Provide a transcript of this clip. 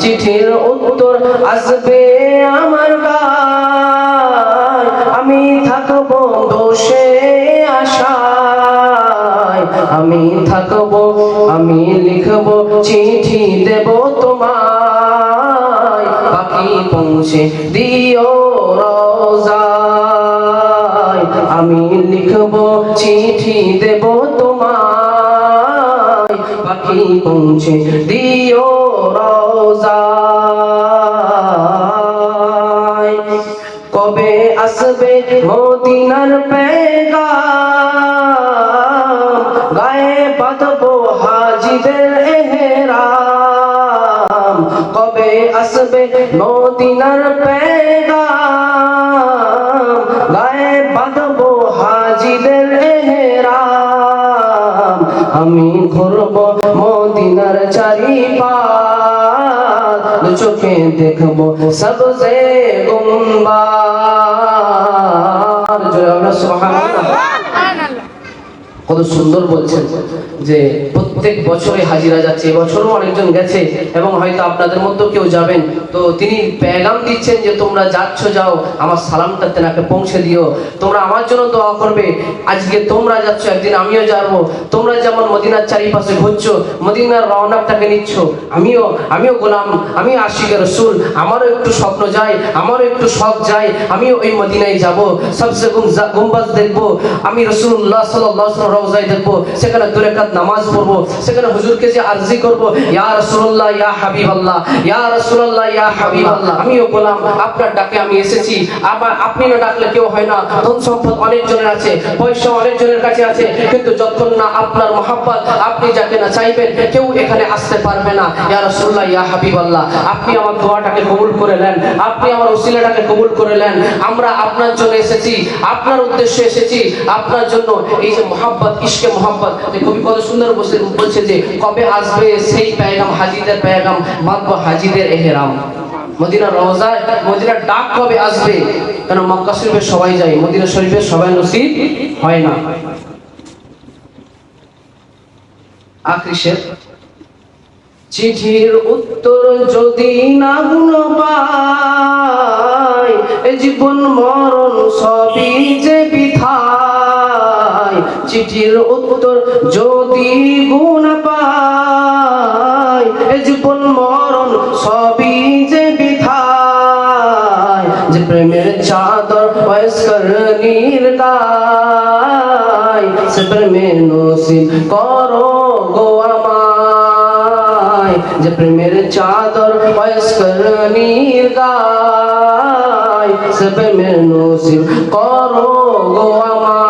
চিঠির উত্তর আসবে আমার গায় আমি থাকব বসে আশায়। আমি থাকব, আমি লিখব, চিঠি দেব তোমায়। পাখি পৌঁছে দিও রোজায়। আমি লিখব, চিঠি দেব তোমায়। পাখি পৌঁছে দিও মদিনার পেগাম, গায়ে বাঁধবো হাজিদের এহরাম। কবে আসবে মদিনার পেগাম, গায়ে বাঁধবো হাজিদের এহরাম। আমি ঘুরব মদিনার চারি দু চোখে দেখব সবসে গুম্বার জোরে আমরা সুবহানাল্লাহ কত সুন্দর বলছেন যে প্রত্যেক বছরে হাজিরা যাচ্ছে। এবছরও অনেকজন গেছে এবং হয়তো আপনাদের মধ্যে কেউ যাবেন। তো তিনি প্যাগাম দিচ্ছেন যে তোমরা যাচ্ছ, যাও, আমার সালামটা তেনাকে পৌঁছে দিও। তোমরা আমার জন্য দোয়া করবে। আজকে তোমরা যাচ্ছ, একদিন আমিও যাব। তোমরা যেমন মদিনার চারিপাশে ঘুরছো, মদিনার রওনাকটাকে নিচ্ছ। আমিও আমিও গোলাম, আমি আশিক রসুল। আমারও একটু স্বপ্ন যায়, আমারও একটু শখ যায়। আমিও ওই মদিনায় যাব। সবসে গুম্বাজ দেখব। আমি রসুল্লাহ সাল্লাহ রওজায় দেখব, সেখানে দুরেকাত নামাজ পড়ব, সেখানে হুজুরকে যে আরজি করব, ইয়া রাসূলুল্লাহ, ইয়া হাবিবাল্লাহ, ইয়া রাসূলুল্লাহ, ইয়া হাবিবাল্লাহ, আমিও বললাম আপনার ডাকে আমি এসেছি, আবার আপনি না ডাকলে কেউ হয় না, ধন সম্পদ অনেক জনের আছে, পয়সা অনেক জনের কাছে আছে, কিন্তু যতক্ষণ না আপনার মহাব্বত, আপনি যাকে না চাইবেন, কেউ এখানে আসতে পারবে না, ইয়া রাসূলুল্লাহ, ইয়া হাবিবাল্লাহ, আপনি আমার দোয়াটাকে কবুল করে নেন, আপনি আমার ওসিলাটাকে কবুল করে নেন, আমরা আপনার জন্য এসেছি, আপনার উদ্দেশ্যে এসেছি, আপনার জন্য এই যে মহাব্বত ইশকে মহাব্বত কবি কত সুন্দর বলছে যে, কবে আসবে সেই পেগাম, হাজিদের পেগাম বাঁধবো হাজিদের এহেরাম। মদিনা রওজায় মদিনার ডাক কবে আসবে? কেন মক্কা শরীফে সবাই যায়, মদিনা শরীফে সবাই নসিব হয় না। আখরি চিঠির উত্তর যদি না পাই এ জীবন মরণ চিঠির উত্তর যদি গুণ এ জীবন মরণ সবই যে বিথায় যে প্রেমের চাদর বয়স্কর নীল গায় সে প্রেমের নসিব করো গো আমায়। যে প্রেমের চাদর বয়স্কর নীল গায় সে প্রেমের নসিব করো গো আমার